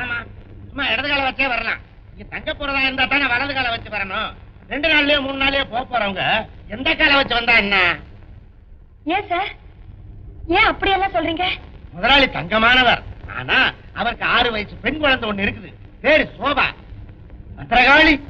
ஆமா சும்மா இடது கால வச்சே வரலாம். இங்க தங்க போறதா இருந்தா தானே வலது கால வச்சு வரணும். ரெண்டு நாள்லயே மூணு நாள்லயே போக போறவங்க எந்த கால வச்சு வந்தா என்ன? ஏன் சார்? ஏன் அப்படியெல்லாம் சொல்றீங்க? முதலாளி தங்கமானவர். ஆனா அவருக்கு ஆறு வயசு பெண் குழந்தை ஒண்ணு இருக்குது. பேரு சோபா. பத்திரகாளி.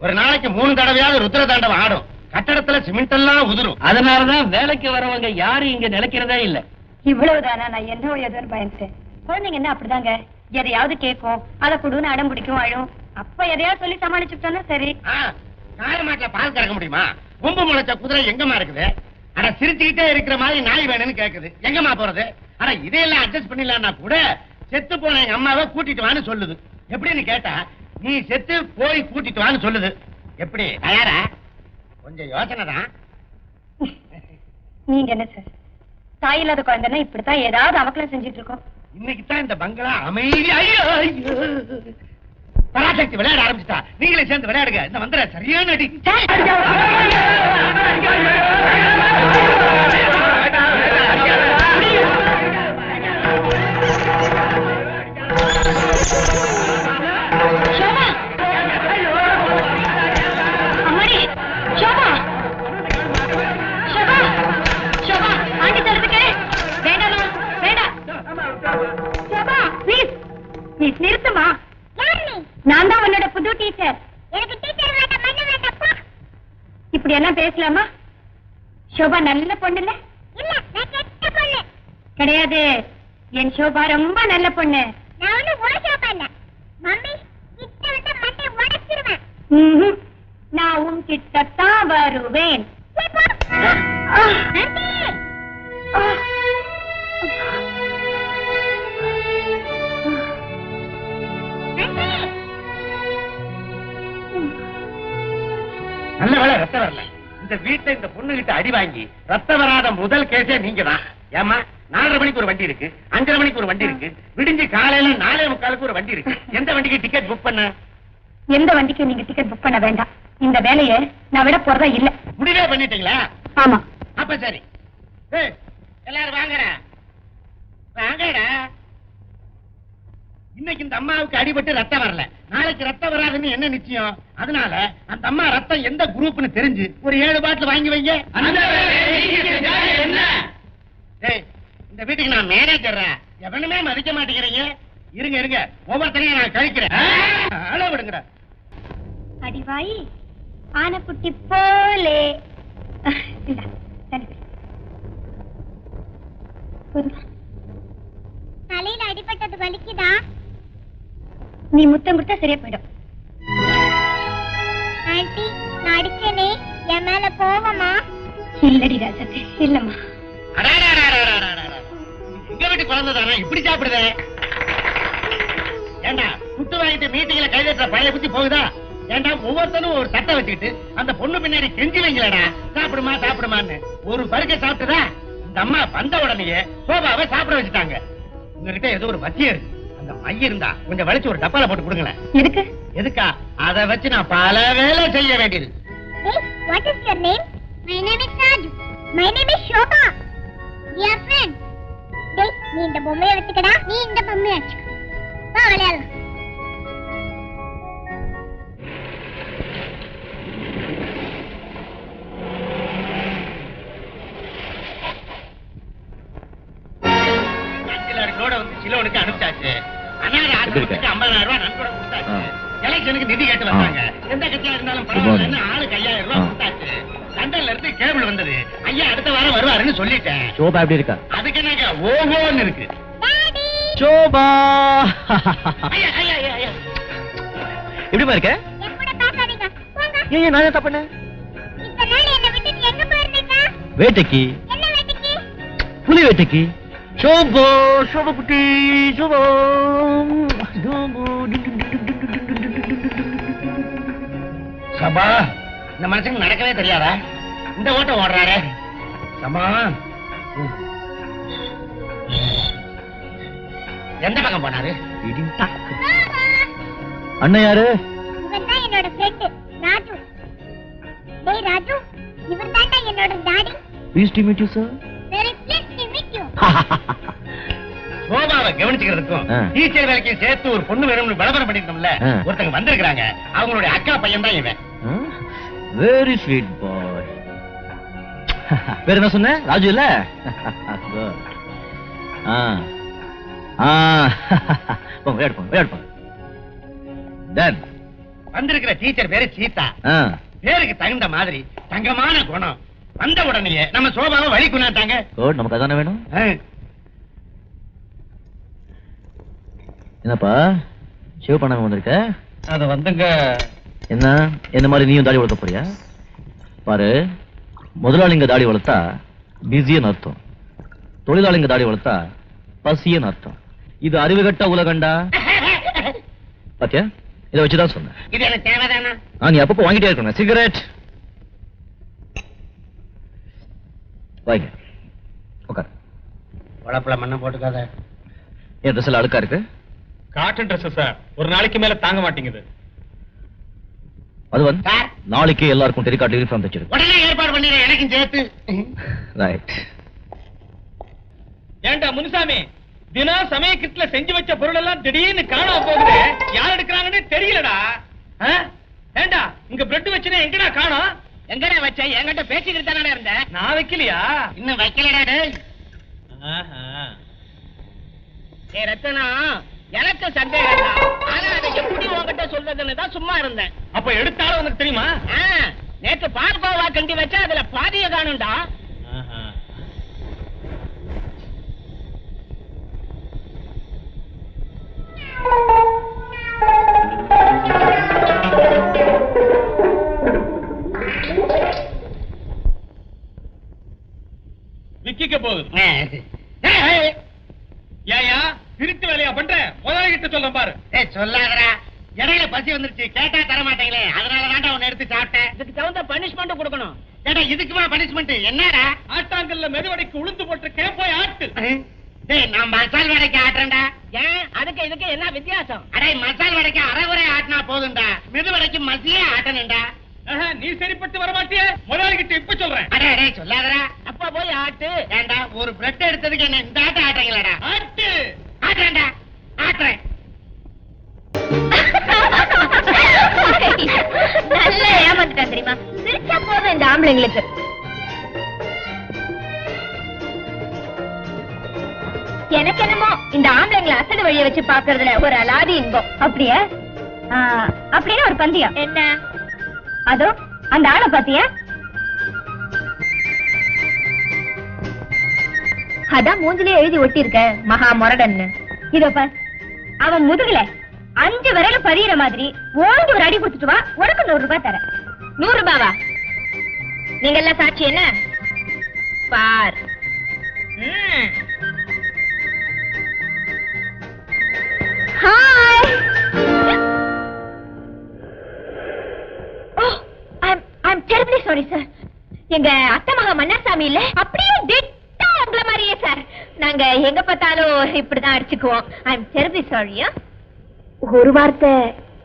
ஒரு நாளைக்கு மூணு தடவையாவது ருத்ர தாண்டவம் ஆடும். கட்டடத்துல சிமெண்ட் எல்லாம் உதிரும். அதனாலதான் வேலைக்கு வரவங்க யாரும் இங்க நிலைக்கிறதே இல்ல. இவ்வளவுதானா? நான் என்ன ஏதோன்னு பயந்துட்டேன். குழந்தைங்க என்ன அப்படிதாங்க? எதையாவது கேட்கும். அதை கொடுன்னு அடம் பிடிக்கும் அழும். அப்ப எதையாவது சொல்லி சமாளிச்சுட்டோன்னா சரி. ஆ, காயமாட்டுல பால் கறக்க முடியுமா? கொம்பு முளைச்ச குதிரை எங்கம்மா இருக்குது? அட சிரிச்சுக்கிட்டே இருக்கிற மாதிரி நாய் வேணும்னு கேக்குது. எங்கம்மா போறது? அட இதையெல்லாம் அட்ஜஸ்ட் பண்ணிடலாம்னா கூட செத்து போன எங்க அம்மாவை கூட்டிட்டு வான்னு சொல்லுது. எப்படின்னு கேட்டா நீ செத்து போய் கூட்டிட்டு வான்னு சொல்லுது. எப்படி தயாரா? கொஞ்சம் யோசனை தான். நீங்க என்ன சார்? தாய் இல்லாத குழந்தைன்னா இப்படித்தான் ஏதாவது அவக்கலம் செஞ்சுட்டு இருக்கோம். இன்னைக்கு தான் இந்த பங்களா அமைதி. ஐயோ பராசக்தி விளையாட ஆரம்பிச்சிட்டா. நீங்களே சேர்ந்து விளையாடுங்க. இந்த மந்திர சரியான அடி. ஷோபா நல்ல பொண்ணு இல்ல இல்ல பொண்ணு. கிடையாது. என் ஷோபா ரொம்ப நல்ல பொண்ணு. நான் ஒண்ணு இல்ல. மம்மி கிட்ட விட்டு மண்டை உடைச்சிருவேன். நான் உன் கிட்டத்தான் வருவேன். நல்ல வேலை ரத்தம் வரல. இந்த வீட்டை இந்த பொண்ணு கிட்ட அடி வாங்கி ரத்தம் வராத முதல் கேஸே நீங்க தான் ஏமா நாலரை மணிக்கு ஒரு வண்டி இருக்கு அஞ்சரை மணிக்கு ஒரு வண்டி இருக்கு விடிஞ்சு காலையில நாலே முக்காலுக்கு ஒரு வண்டி இருக்கு. எந்த வண்டிக்கு டிக்கெட் புக் பண்ண? எந்த வண்டிக்கும் நீங்க டிக்கெட் புக் பண்ண வேண்டாம். இந்த வேலையை நான் விட போறதா இல்ல. முடிவே பண்ணிட்டீங்களா? ஆமா. அப்ப சரி. எல்லாரும் வாங்கடா. இன்னைக்கு இந்த அம்மாவுக்கு அடிபட்டு ரத்தம் வரல. நாளைக்கு ரத்தம் வராதுன்னு என்ன நிச்சயம்? அதனால அந்த அம்மா ரத்தம் எந்த குரூப்னு தெரிஞ்சு ஒரு ஏழு பாட்டில் வாங்கி வைங்க. ஏய், இந்த வீட்டுக்கு நான் மேனேஜர் எவனுமே மதிக்க மாட்டேங்கிறீங்க. இருங்க இருங்க. ஒவ்வொருத்தரையும் நான் கழிக்கிறேன். அள விடுங்கடா. அடிவாயி ஆனைக்குட்டி போலே இந்தா, தண்ணி குடி. போதுமா? தலையில அடிபட்டது வலிக்குதா நீ முத்தம் கொடுத்தா சரியா போயிடும். ஆன்ட்டி நான் அடிச்சேனே. என் மேல கோவமா? இல்லடி ராஜாத்தி இல்லம்மா. எங்க வீட்டு குழந்தை இப்படி சாப்பிடுதே. ஏண்டா குட்டு வாங்கிட்டு மீட்டிங்ல கைதட்டுற பழைய புத்தி போகுதா? ஏண்டா ஒவ்வொருத்தனும் ஒரு தட்டை வச்சுக்கிட்டு அந்த பொண்ணு பின்னாடி கெஞ்சி வைங்களடா சாப்பிடுமா சாப்பிடுமான்னு. ஒரு பருக்க சாப்பிட்டுதா? இந்த அம்மா வந்த உடனேயே சோபாவை சாப்பிட வச்சுட்டாங்க. உங்ககிட்ட ஏதோ ஒரு மத்தியம் இருக்கு. அந்த மைய இருந்தா கொஞ்சம் வலிச்சு ஒரு டப்பால போட்டு கொடுங்களேன் எதுக்கு எதுக்கா அதை வச்சு நான் பல வேலை செய்ய வேண்டியது what is your name? My name is Raju. My name is Shobha. Dear friend. டேய் நீ இந்த பொம்மையை வச்சுக்கடா நீ இந்த பொம்மையை வச்சுக்க வா விளையாடலாம் இருந்தாலும் பரவாயில்லன்னு ஆளுக்கு ஐயாயிரம் ரூபாய் கொடுத்தாச்சு லண்டன்ல இருந்து கேபிள் வந்தது ஐயா அடுத்த வாரம் வருவாருன்னு சொல்லிட்டேன் சோபா எப்படி இருக்கா அதுக்கு ஓஹோன்னு இருக்கு சோபா எப்படிமா இருக்க ஏன் நான் வேட்டைக்கு புலி வேட்டைக்கு சோபோ சோபா குட்டி சோபோ சோபோ இந்த மனுஷனுக்கு நடக்கவே தெரியாதா? இந்த ஓட்டம் ஓடுறாரு. சபா எந்த பக்கம் போனாரு? அண்ணன் யாரு? என்னோட ஃப்ரெண்ட் ராஜு. டேய் ராஜு இவர் தான்டா என்னோட daddy pleased to meet you sir very pleased to meet you சோபாவை கவனிச்சுக்கிறதுக்கும் ஆ. டீச்சர் வேலைக்கு சேர்த்து ஒரு பொண்ணு வேணும்னு விளம்பரம் பண்ணிருந்தோம்ல. ஒருத்தங்க வந்திருக்காங்க அவங்களுடைய அக்கா பையன் தான் இவன். வெரி ஸ்வீட் பாய் பேர் என்ன சொன்ன? ராஜு இல்ல? வந்திருக்கிற டீச்சர் பேரு சீதா. பேருக்கு தகுந்த மாதிரி தங்கமான குணம். வந்த உடனேயே நம்ம சோபாவை வழி கொண்டாட்டாங்க நமக்கு அதானே வேணும்? என்னப்பா? ஷேவ் பண்ணாம வந்திருக்க? அது வந்துங்க. என்ன? என்ன மாதிரி நீயும் தாடி வளர்க்க போறியா? பாரு முதலாளிங்க தாடி வளர்த்தா பிஸின்னு அர்த்தம். தொழிலாளிங்க தாடி வளர்த்தா பசியன்னு அர்த்தம். இது அறிவுகட்ட உலகண்டா? பாத்தியா? இதை வச்சுதான் சொன்னேன். இது எனக்கு தேவைதானா? ஆ நீ அப்பப்போ வாங்கிட்டே இருக்கணும் சிகரெட் வாங்க. உட்கார் உழப்புல மண்ணை போட்டுக்காத. என் ட்ரெஸ் எல்லாம் அழுக்கா இருக்கு? காட்டன் ட்ரெஸ் சார் ஒரு நாளைக்கு மேல தாங்க மாட்டேங்குது. அது வந்து சார். நாளைக்கே எல்லாருக்கும் டெலிகாட் யூனிஃபார்ம் தச்சிருக்கு உடனே ஏற்பாடு பண்ணிடுறேன் எனக்கும் சேர்த்து. ரைட் ஏண்டா முனுசாமி தினம் சமயக்கிட்டுல செஞ்சு வச்ச பொருள் எல்லாம் திடீர்னு காணாம போகுது. யார் எடுக்கிறாங்கன்னு தெரியலடா? ஏண்டா இங்க பிரெட் வச்சுனா எங்கடா காணோம்? எங்கடா வச்ச? என்கிட்ட பேசிக்கிட்டு தானே இருந்தேன் நான் வைக்கலையா? இன்னும் வைக்கலடா டேய். ஆஹா. ஏ ரத்தனா எனக்கு சந்தேகம் தான் ஆனா அதை எப்படி உன்கிட்ட சொல்றதுன்னு தான் சும்மா இருந்தேன். அப்ப எடுத்தாலும் உனக்கு தெரியுமா? நேத்து பால்கோவா கண்டி வச்சா அதுல பாதிய காணும்டா. கிட்ட சொல்றேன் பாரு. ஏய் சொல்லாதடா. இடையில பசி வந்துருச்சு. கேட்டா தர மாட்டீங்களே அதனால தான்டா உன்னை எடுத்து சாப்பிட்டேன். இதுக்கு தகுந்த பனிஷ்மெண்ட் கொடுக்கணும். ஏடா இதுக்குமா பனிஷ்மெண்ட் என்னடா? ஆட்டாங்கல்ல மெதுவடைக்கு உளுந்து போட்டிருக்கேன் போய் ஆட்டு. டேய் நான் மசால் வடைக்கு ஆட்டுறேன்டா. ஏன்? அதுக்கு இதுக்கு என்ன வித்தியாசம்? அடே மசால் வடைக்கு அரைகுறை ஆட்டினா போதும்டா. மெது வடைக்கு மசியே ஆட்டணும்டா. ஆஹா, நீ சரிப்பட்டு வர மாட்டியே முதலாளி கிட்ட இப்ப சொல்றேன். அடே அடே சொல்லாதடா. அப்பா போய் ஆட்டு. ஏண்டா ஒரு பிரெட் எடுத்ததுக்கு என்ன இந்த ஆட்ட ஆட்டங்களடா ஆம்பளைங்களுக்கு எனக்கு என்னமோ இந்த ஆம்பளைங்களை அசடு வழிய வச்சு பாக்குறதுல ஒரு அலாதி இன்பம். அப்படியா? அப்படின்னு ஒரு பந்தயம் என்ன? அதோ அந்த ஆளை பாத்தியா அதான் மூஞ்சிலே எழுதி ஒட்டி இருக்க மகா முரடன்னு. இதோ பார் அவன் முதுகுல அஞ்சு விரல பதியிற மாதிரி ஓங்கி ஒரு அடி கொடுத்துட்டு வா உனக்கு நூறு ரூபாய் தரேன். நூறு ரூபாவா? நீங்க எல்லாம் சாட்சி என்ன? பார். ம். Hi oh I'm I'm terribly sorry sir எங்க அத்தை மகா மன்னாசாமி இல்ல? அப்படியே டிட்டா உங்கள மாதிரியே சார் நாங்க எங்க பார்த்தாலும் இப்படிதான் அடிச்சுக்குவோம். ஐம் டெரிபிளி சாரியா ஒரு வார்த்தை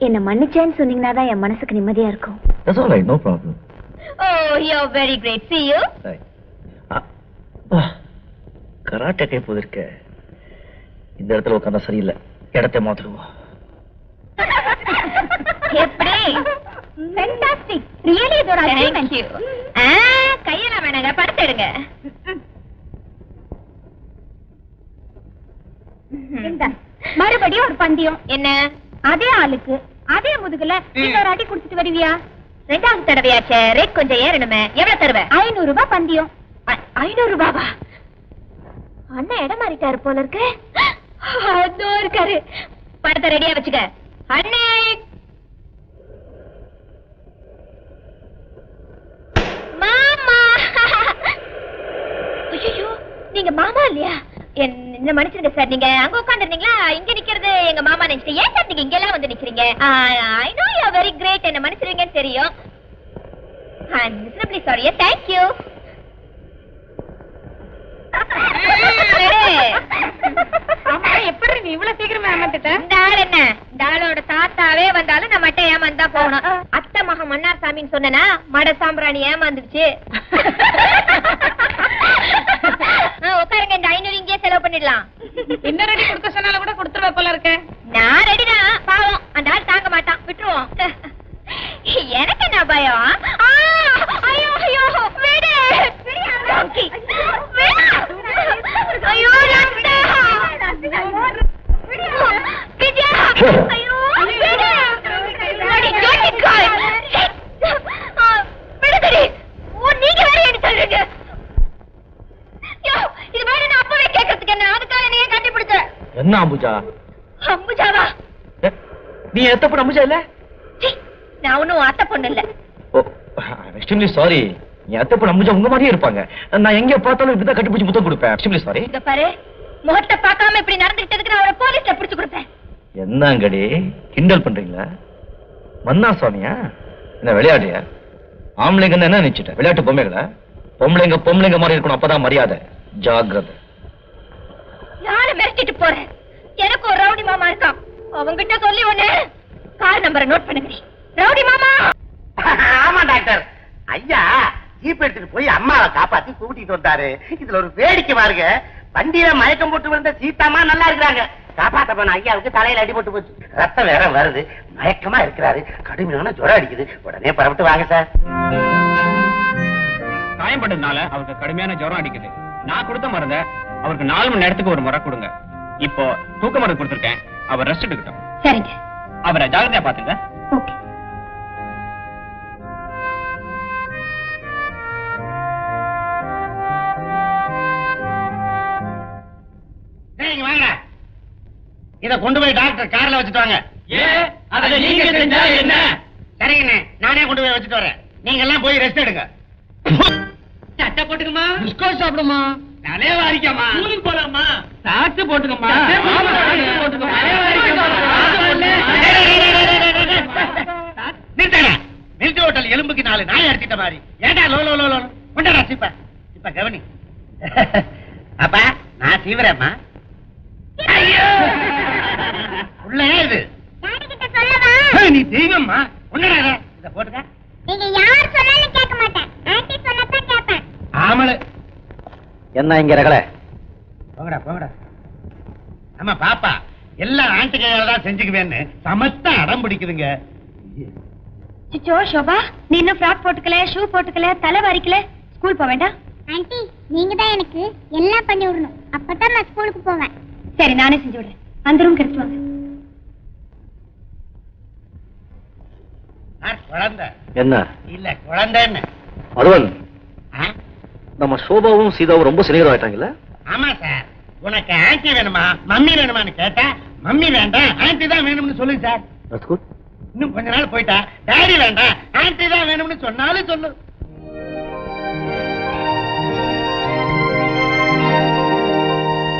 என்ன மன்னிச்சேன்னு சொன்னீங்கன்னா தான் என் மனசுக்கு நிம்மதியா இருக்கும். ஓ you very great see you. Karate கை போதிருக்க. இந்த இடத்துல உட்காந்தா சரியில்லை. இடத்தை மாத்திடுவோம் எப்படி? ஃபென்டாஸ்டிக் ரியலி இது ஒரு அச்சீவ்மென்ட் ஆ கையெல்லாம் வேணாங்க படுத்துடுங்க. மறுபடியும் ஒரு பந்தயம். என்ன? அதே ஆளுக்கு அதே முதுகுல இன்னொரு அடி குடுத்துட்டு வருவியா? ரெண்டாவது தடவையாச்சே? ரேட் கொஞ்சம் ஏறணுமே. எவ்வளவு தருவ? ஐநூறு ரூபாய் பந்தயம். ஐநூறு ரூபாவா அண்ணன் இடம் மாறிட்டாரு போல இருக்கு. அதோ இருக்காரு. படத்தை ரெடியா வச்சுக்க. அண்ணே! மாமா! ஐயோ நீங்க மாமா இல்லையா? என்- என்ன மன்னிச்சிருங்க சார் நீங்க அங்க உட்காந்துருந்தீங்களா இங்க நிக்கிறது எங்க மாமா நினைச்சிட்டு ஏன் சார் நீங்க இங்க எல்லாம் வந்து நிக்கிறீங்க? I know you very great என்ன மன்னிச்சிருவீங்கன்னு தெரியும். மிஸ்ரப்ளி சாரி தேங்க் யூ எப்படி நீ இவ்வளவு சீக்கிரமா ஏமாத்திட்ட? இந்த ஆள் என்ன? இந்த ஆளோட தாத்தாவே வந்தாலும் நான் மட்டும் ஏமாந்து போகணும். அத்தை மக மன்னார் சாமின்னு சொன்னனா மட சாம்பிராணி ஏமாந்துருச்சு ஆ, உட்காருங்க இந்த ஐநூறு இங்கேயே செலவு பண்ணிடலாம் இன்னும் ரெடி கொடுக்க சொன்னால கூட கொடுத்துருவ போல இருக்க நான் ரெடிதான் பாவம் அந்த ஆள் தாங்க மாட்டான் விட்டுருவோம் எனக்கு என்ன பயம் ஆ, ஐயோ ஐயோ விடு விடு. ஐயோ ரத்தா. விஜயா ஐயோ விடு அடி ஜோட்டிக்காய் ஆ, விடுதடி ஓ நீங்க வேற என்ன சொல்றீங்க யோ, இது மாதிரி நான் அப்பவே கேட்கறதுக்கு என்ன அதுக்காக நீ ஏன் கட்டி பிடிச்ச என்ன அம்புஜா? அம்புஜாவா? நீ எத்தப்பட அம்புஜா இல்ல? நான் ஒண்ணும் அத்தை பொண்ணு இல்ல. எக்ஸ்ட்ரீம்லி சாரி என் அத்தப்பட அம்புஜா உங்க மாதிரியே இருப்பாங்க. நான் எங்க பார்த்தாலும் இப்படிதான் கட்டிப்பிடிச்சு முத்தம் கொடுப்பேன். எக்ஸ்ட்ரீம்லி சாரி இங்க பாரு முகத்தை பார்க்காம இப்படி நடந்துக்கிட்டதுக்கு நான் அவரை போலீஸ்ல பிடிச்சு கொடுப்பேன். என்னங்கடி கிண்டல் பண்றீங்களா? மன்னா சுவாமியா? என்ன விளையாடுறியா? ஆம்பளைங்கன்னு என்ன நினைச்சிட்ட? விளையாட்டு பொம்மைகளா? பொம்பளைங்க பொம்பளைங்க மாதிரி இருக்கணும் அப்பதான் மரியாதை. ஜாக்கிரதை. நாளை மிரட்டிட்டு போறேன் எனக்கு ஒரு ரவுடி மாமா இருக்கான். அவங்கிட்ட சொல்லி ஒண்ணு. கார் நம்பரை நோட் பண்ணுங்க. ரவுடி மாமா! ஆமா டாக்டர். ஐயா ஜீப் எடுத்துட்டு போய் அம்மாவை காப்பாத்தி கூட்டிட்டு வந்தாரு. இதுல ஒரு வேடிக்கை பாருங்க. வண்டியில மயக்கம் போட்டு வந்த சீதாமா நல்லா இருக்கிறாங்க. காப்பாத்த போன ஐயாவுக்கு தலையில அடிபட்டு போச்சு. ரத்தம் வேற வருது. மயக்கமா இருக்கிறாரு. கடுமையான ஜுரம் அடிக்குது. உடனே பரவிட்டு வாங்க சார். காயப்பட்டதுனால அவருக்கு கடுமையான ஜுரம் அடிக்குது. நான் கொடுத்த மருந்த அவருக்கு நாலு மணி நேரத்துக்கு ஒரு முறை கொடுங்க. இப்போ தூக்க மருந்து கொடுத்துருக்கேன். அவர் ரெஸ்ட் எடுக்கட்டும். சரிங்க. அவரை ஜாகிரதையா பாத்துங்க ஓகே. இத கொண்டு போய் டாக்டர் கார்ல வச்சுட்டு வாங்க. அதை நீங்க செஞ்சா என்ன? சரிங்கண்ணே நானே கொண்டு போய் வச்சுட்டு வரேன். நீங்க எல்லாம் போய் ரெஸ்ட் எடுங்க. சட்டை போட்டுக்கமா பிஸ்கோட் சாப்பிடுமா? தலைய வாரிக்கமா ஸ்கூலுக்கு போலாமா சாக்ஸ் போட்டுக்கமா நிறுத்தடா ஹோட்டல் எலும்புக்கு நாலு நாய் அடிச்சிட்ட மாதிரி. ஏண்டா லோ லோ லோ லோ? கொண்டடா சிப்ப. இப்ப கவனி. அப்பா நான் சீவிரம்மா உள்ள ஏன் இது நீ தெய்வம்மா. ஒன்னடா இத. போட்டுக்க. நீங்க யார் சொன்னாலும் கேட்க மாட்டேன். ஆன்ட்டி சொன்னதான் கேட்பேன். ஆமல என்ன இங்க ரகல? போங்கடா போங்கடா. ஆமா பாப்பா எல்லாம் ஆண்டி கையால தான் செஞ்சுக்குவேன்னு சமத்தா அடம் பிடிக்குதுங்க. சிச்சோ சோபா நீ இன்னும் ஃப்ராக் போட்டுக்கல ஷூ போட்டுக்கல தலை வாரிக்கல? ஸ்கூல் போக வேண்டாம்? ஆன்ட்டி நீங்க தான் எனக்கு எல்லாம் பண்ணி விடணும். அப்பதான் நான் ஸ்கூலுக்கு போவேன். சரி நானே செஞ்சு விடுறேன். அந்த ரூம் எடுத்து வாங்க. நான் குழந்தை. என்ன? இல்ல குழந்தைன்னு. அதுவன் ஆ? நம்ம சோபாவும் சீதாவும் ரொம்ப சிநேகிதம் ஆயிட்டாங்கல்ல? ஆமா சார். உனக்கு ஆன்டி வேணுமா? மம்மி வேணுமான்னு கேட்டா மம்மி வேண்டாம் ஆன்டி தான் வேணும்னு சொல்லுங்க சார். இன்னும் கொஞ்ச நாள் போயிட்டா டாடி வேண்டாம் ஆன்டி தான் வேணும்னு சொன்னாலும் சொல்லு.